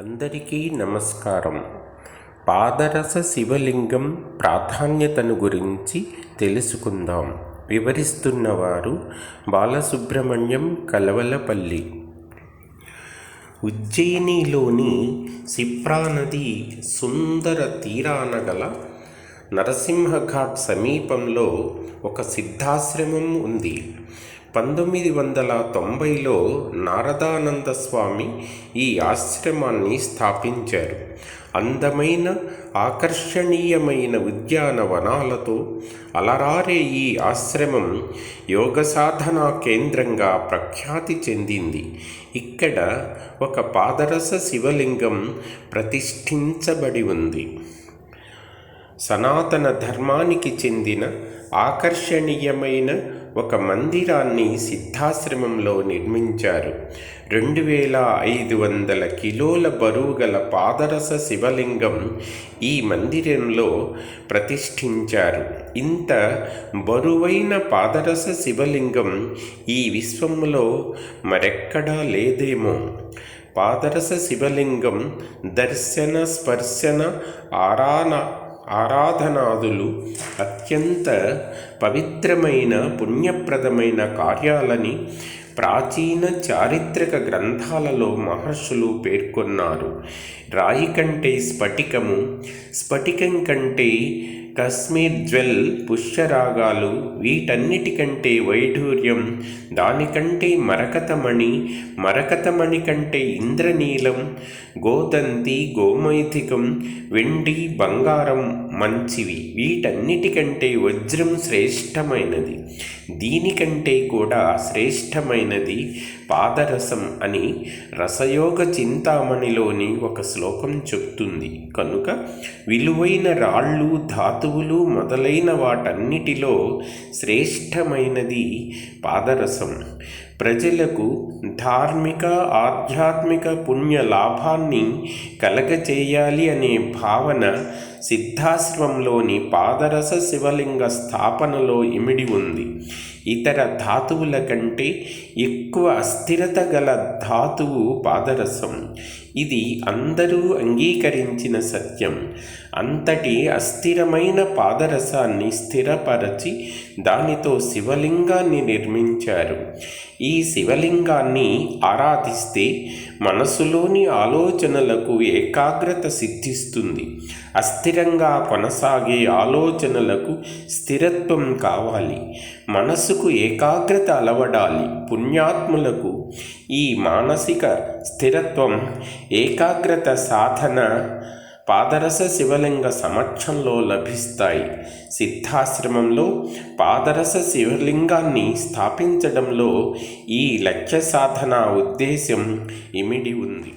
అందరికీ నమస్కారం. పాదరస శివలింగం ప్రాధాన్యతను గురించి తెలుసుకుందాం. వివరిస్తున్నవారు బాలసుబ్రహ్మణ్యం కలవలపల్లి. ఉజ్జయినిలోని సిప్రా నది సుందర తీరాన గల నరసింహఘాట్ సమీపంలో ఒక సిద్ధాశ్రమం ఉంది. పంతొమ్మిది వందల తొంభైలో నారదానంద స్వామి ఈ ఆశ్రమాన్ని స్థాపించారు. అందమైన ఆకర్షణీయమైన ఉద్యానవనాలతో అలరారే ఈ ఆశ్రమం యోగ సాధనా కేంద్రంగా ప్రఖ్యాతి చెందింది. ఇక్కడ ఒక పాదరస శివలింగం ప్రతిష్ఠించబడి ఉంది. సనాతన ధర్మానికి చెందిన ఆకర్షణీయమైన ఒక మందిరాన్ని సిద్ధాశ్రమంలో నిర్మించారు. రెండు వేల ఐదు వందల కిలోల బరువు గల పాదరస శివలింగం ఈ మందిరంలో ప్రతిష్ఠించారు. ఇంత బరువైన పాదరస శివలింగం ఈ విశ్వంలో మరెక్కడా లేదేమో. పాదరస శివలింగం దర్శన స్పర్శన ఆరాన ఆరాధనాదులు అత్యంత పవిత్రమైన పుణ్యప్రదమైన కార్యాలని ప్రాచీన చారిత్రక గ్రంథాలలో మహర్షులు పేర్కొన్నారు. రాయి కంటే స్ఫటికము స్ఫటికం కంటే కశ్మీర్ జ్వెల్ పుష్యరాగాలు వీటన్నిటికంటే వైఢూర్యం. దానికంటే మరకతమణి మరకతమణి కంటే ఇంద్రనీలం గోదంతి గోమైథికం వెండి బంగారం మంచివి. వీటన్నిటికంటే వజ్రం శ్రేష్టమైనది. దీనికంటే కూడా శ్రేష్టమైనది పాదరసం అని రసయోగ చింతామణిలోని ఒక శ్లోకం చెప్తుంది. కనుక విలువైన రాళ్ళు ధాతువులు మొదలైన వాటన్నిటిలో శ్రేష్టమైనది పాదరసం. ప్రజలకు ధార్మిక ఆధ్యాత్మిక పుణ్య లాభాన్ని కలగచేయాలి అనే భావన సిద్ధాశ్రమంలోని పాదరస శివలింగ స్థాపనలో ఇమిడి ఉంది. ఇతర ధాతువుల కంటే ఎక్కువ అస్థిరత గల ధాతువు పాదరసం. ఇది అందరూ అంగీకరించిన సత్యం. అంతటి అస్థిరమైన పాదరసాన్ని స్థిరపరచి దానితో శివలింగాన్ని నిర్మించారు. ఈ శివలింగాన్ని ఆరాధిస్తే మనసులోని ఆలోచనలకు ఏకాగ్రత సిద్ధిస్తుంది. అస్థిరంగా కొనసాగే ఆలోచనలకు స్థిరత్వం కావాలి. మనసుకు ఏకాగ్రత అలవడాలి. పుణ్యాత్ములకు ఈ మానసిక స్థిరత్వం ఏకాగ్రత సాధన పాదరస శివలింగ సమక్షంలో లభిస్తాయి. సిద్ధాశ్రమంలో పాదరస శివలింగాన్ని స్థాపించడంలో ఈ లక్ష్య సాధన ఉద్దేశం ఇమిడి ఉంది.